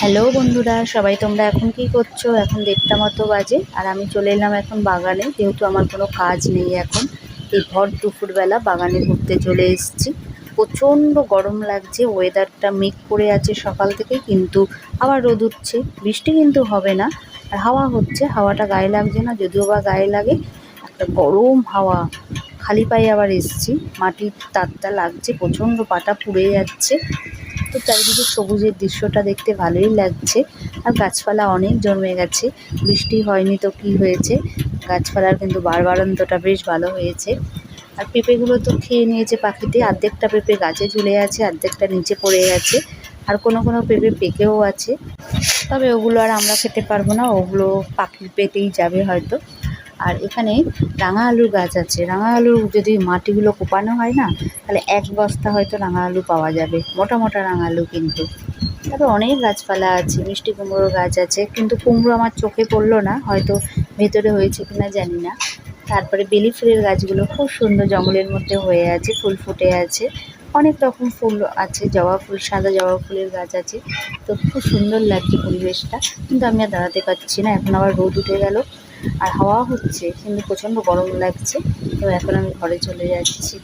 Hello বন্ধুরা, সবাই তোমরা এখন কি করছ? এখন দেড়টা মতো বাজে আর আমি চলে এলাম এখন বাগানে, যেহেতু আমার কোনো কাজ নেই এখন, এই ভর দুপুরবেলা বাগানে ঘুরতে চলে এসেছি। প্রচণ্ড গরম লাগছে ওয়েদারটা মেঘ করে আছে সকাল থেকে কিন্তু আবার রোদ উঠছে। বৃষ্টি কিন্তু হবে না, আর হাওয়া হচ্ছে, হাওয়াটা গায়ে লাগছে না, যদিও বা গায়ে লাগে, একটা গরম হাওয়া। খালি পায়ে আবার এসছি, মাটির তারটা লাগছে, প্রচণ্ড পাটা পুড়ে যাচ্ছে। তো চারিদিকে সবুজের দৃশ্যটা দেখতে ভালোই লাগছে। আর গাছপালা অনেক জন্মে গেছে। বৃষ্টি হয়নি তো কি হয়েছে? গাছপালার কিন্তু বাড়বাড়ন্তটা বেশ ভালো হয়েছে। আর পেঁপেগুলো তো খেয়ে নিয়েছে পাখিতে অর্ধেকটা পেঁপে গাছে ঝুলে আছে অর্ধেকটা নিচে পড়ে গেছে। আর কোনো কোনো পেঁপে পেকেও আছে। তবে ওগুলো আর আমরা খেতে পারব না। ওগুলো পাখির পেটেই যাবে হয়তো। আর এখানে রাঙা আলুর গাছ আছে। রাঙা আলুর যদি মাটিগুলো কোপানো হয় না, তাহলে এক বস্তা হয়তো রাঙা আলু পাওয়া যাবে। মোটা মোটা রাঙা আলু কিন্তু। তারপর অনেক গাছপালা আছে, মিষ্টি কুমড়োর গাছ আছে, কিন্তু কুমড়ো আমার চোখে পড়ল না, হয়তো ভেতরে হয়েছে কিনা জানি না। তারপরে বেলি ফুলের গাছগুলো খুব সুন্দর জঙ্গলের মধ্যে হয়ে আছে, ফুল ফুটে আছে। অনেক রকম ফুল আছে, জবা ফুল, সাদা জবা ফুলের গাছ আছে। তো খুব সুন্দর লাগছে পরিবেশটা। কিন্তু আমি আর দাঁড়াতে পারছি না, এখন আবার রোদ উঠে গেল। আর হাওয়া হচ্ছে, কিন্তু প্রচণ্ড গরম লাগছে। তো এখন আমি ঘরে চলে যাচ্ছি।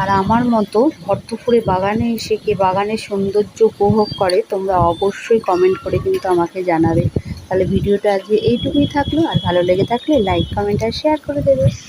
আর আমার মতো ভর্তপুরে বাগানে এসে কে বাগানের সৌন্দর্য উপভোগ করে, তোমরা অবশ্যই কমেন্ট করে কিন্তু আমাকে জানাবে। তাহলে ভিডিওটা আজকে এইটুকুই থাকল, আর ভালো লেগে থাকলে লাইক কমেন্ট আর শেয়ার করে দেবে।